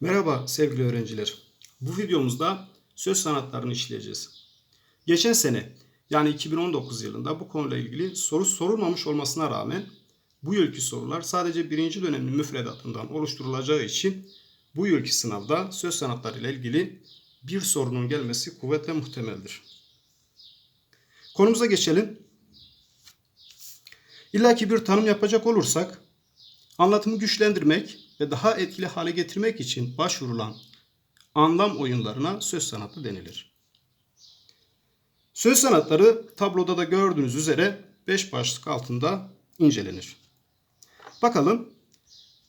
Merhaba sevgili öğrenciler. Bu videomuzda söz sanatlarını işleyeceğiz. Geçen sene yani 2019 yılında bu konuyla ilgili soru sorulmamış olmasına rağmen bu yılki sorular sadece birinci dönemin müfredatından oluşturulacağı için bu yılki sınavda söz sanatları ile ilgili bir sorunun gelmesi kuvvetle muhtemeldir. Konumuza geçelim. İlla ki bir tanım yapacak olursak anlatımı güçlendirmek ve daha etkili hale getirmek için başvurulan anlam oyunlarına söz sanatı denilir. Söz sanatları tabloda da gördüğünüz üzere 5 başlık altında incelenir. Bakalım.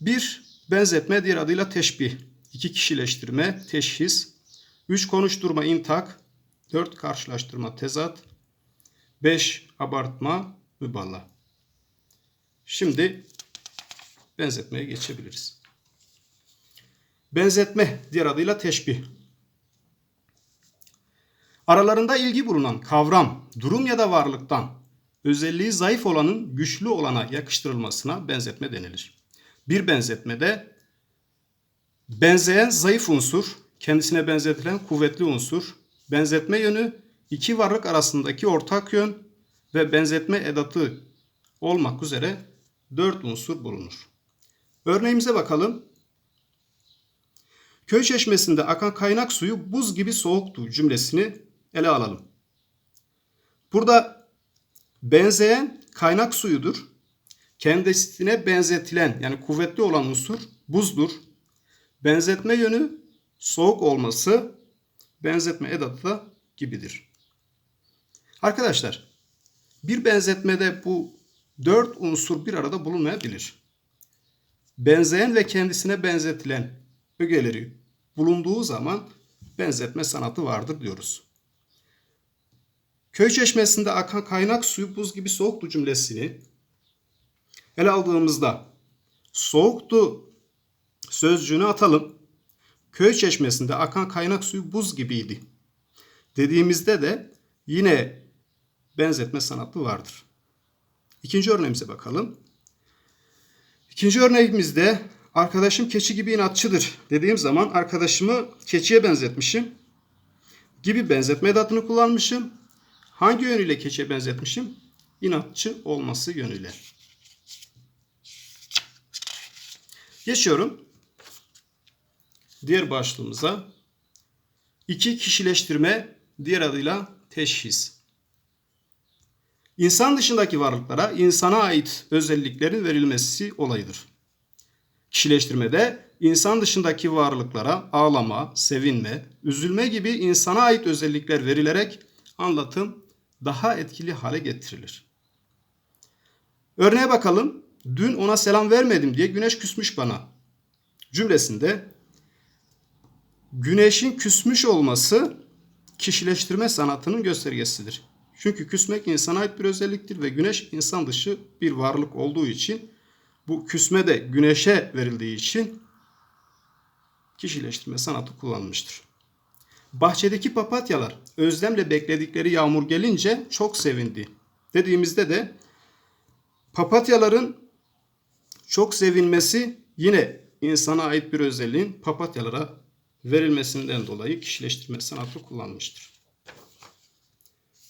1. Benzetme diğer adıyla teşbih. 2. Kişileştirme, teşhis. 3. Konuşturma, intak. 4. Karşılaştırma, tezat. 5. Abartma, mübalağa. Şimdi benzetmeye geçebiliriz. Benzetme diğer adıyla teşbih. Aralarında ilgi bulunan kavram, durum ya da varlıktan özelliği zayıf olanın güçlü olana yakıştırılmasına benzetme denilir. Bir benzetmede benzeyen zayıf unsur, kendisine benzetilen kuvvetli unsur, benzetme yönü iki varlık arasındaki ortak yön ve benzetme edatı olmak üzere dört unsur bulunur. Örneğimize bakalım. Köy çeşmesinde akan kaynak suyu buz gibi soğuktu cümlesini ele alalım. Burada benzeyen kaynak suyudur. Kendisine benzetilen yani kuvvetli olan unsur buzdur. Benzetme yönü soğuk olması benzetme edatı da gibidir. Arkadaşlar bir benzetmede bu dört unsur bir arada bulunmayabilir. Benzeyen ve kendisine benzetilen ögeleri bulunduğu zaman benzetme sanatı vardır diyoruz. Köy çeşmesinde akan kaynak suyu buz gibi soğuktu cümlesini ele aldığımızda soğuktu sözcüğünü atalım. Köy çeşmesinde akan kaynak suyu buz gibiydi. Dediğimizde de yine benzetme sanatı vardır. İkinci örneğimize bakalım. İkinci örneğimizde arkadaşım keçi gibi inatçıdır dediğim zaman arkadaşımı keçiye benzetmişim. Gibi benzetme edatını kullanmışım. Hangi yönüyle keçiye benzetmişim? İnatçı olması yönüyle. Geçiyorum. Diğer başlığımıza. İki kişileştirme, diğer adıyla teşhis. İnsan dışındaki varlıklara insana ait özelliklerin verilmesi olayıdır. Kişileştirmede insan dışındaki varlıklara ağlama, sevinme, üzülme gibi insana ait özellikler verilerek anlatım daha etkili hale getirilir. Örneğe bakalım. Dün ona selam vermedim diye güneş küsmüş bana. Cümlesinde güneşin küsmüş olması kişileştirme sanatının göstergesidir. Çünkü küsmek insana ait bir özelliktir ve güneş insan dışı bir varlık olduğu için bu küsme de güneşe verildiği için kişileştirme sanatı kullanılmıştır. Bahçedeki papatyalar özlemle bekledikleri yağmur gelince çok sevindi. Dediğimizde de papatyaların çok sevinmesi yine insana ait bir özelliğin papatyalara verilmesinden dolayı kişileştirme sanatı kullanmıştır.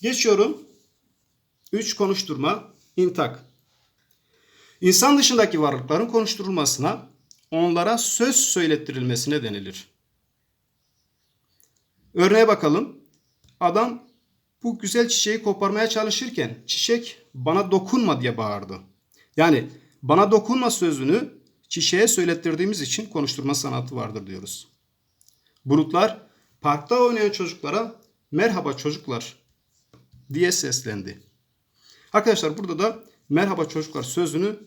Geçiyorum. 3 konuşturma, intak. İnsan dışındaki varlıkların konuşturulmasına, onlara söz söylettirilmesine denilir. Örneğe bakalım. Adam bu güzel çiçeği koparmaya çalışırken çiçek bana dokunma diye bağırdı. Yani bana dokunma sözünü çiçeğe söylettirdiğimiz için konuşturma sanatı vardır diyoruz. Bulutlar parkta oynayan çocuklara merhaba çocuklar diye seslendi. Arkadaşlar burada da merhaba çocuklar sözünü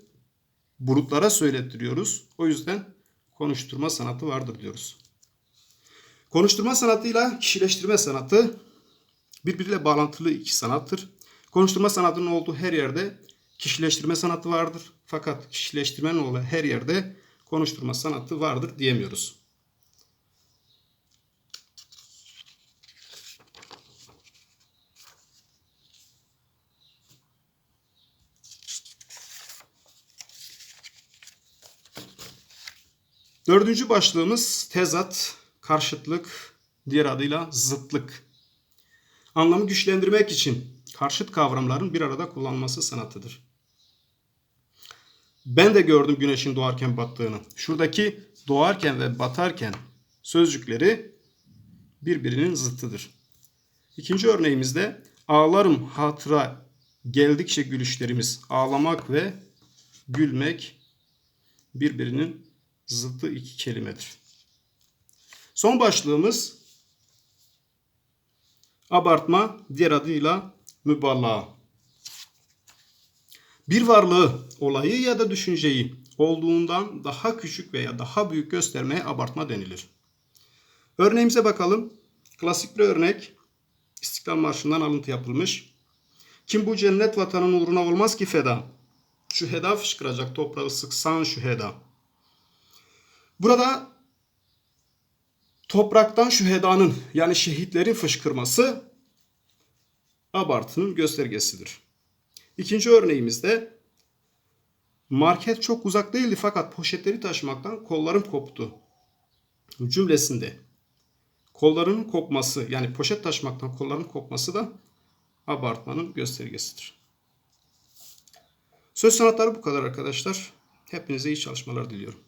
bulutlara söylettiriyoruz. O yüzden konuşturma sanatı vardır diyoruz. Konuşturma sanatıyla kişileştirme sanatı birbiriyle bağlantılı iki sanattır. Konuşturma sanatının olduğu her yerde kişileştirme sanatı vardır. Fakat kişileştirmenin olduğu her yerde konuşturma sanatı vardır diyemiyoruz. Dördüncü başlığımız tezat, karşıtlık, diğer adıyla zıtlık. Anlamı güçlendirmek için karşıt kavramların bir arada kullanılması sanatıdır. Ben de gördüm güneşin doğarken battığını. Şuradaki doğarken ve batarken sözcükleri birbirinin zıttıdır. İkinci örneğimizde ağlarım hatıra geldikçe gülüşlerimiz ağlamak ve gülmek birbirinin zıttı iki kelimedir. Son başlığımız abartma diğer adıyla mübalağa. Bir varlığı, olayı ya da düşünceyi olduğundan daha küçük veya daha büyük göstermeye abartma denilir. Örneğimize bakalım. Klasik bir örnek. İstiklal Marşı'ndan alıntı yapılmış. Kim bu cennet vatanın uğruna olmaz ki feda. Şu heda fışkıracak toprağı sıksan şu heda. Burada topraktan şu hedanın yani şehitlerin fışkırması abartının göstergesidir. İkinci örneğimizde market çok uzak değildi fakat poşetleri taşımaktan kollarım koptu cümlesinde kollarının kopması yani poşet taşımaktan kolların kopması da abartmanın göstergesidir. Söz sanatları bu kadar arkadaşlar. Hepinize iyi çalışmalar diliyorum.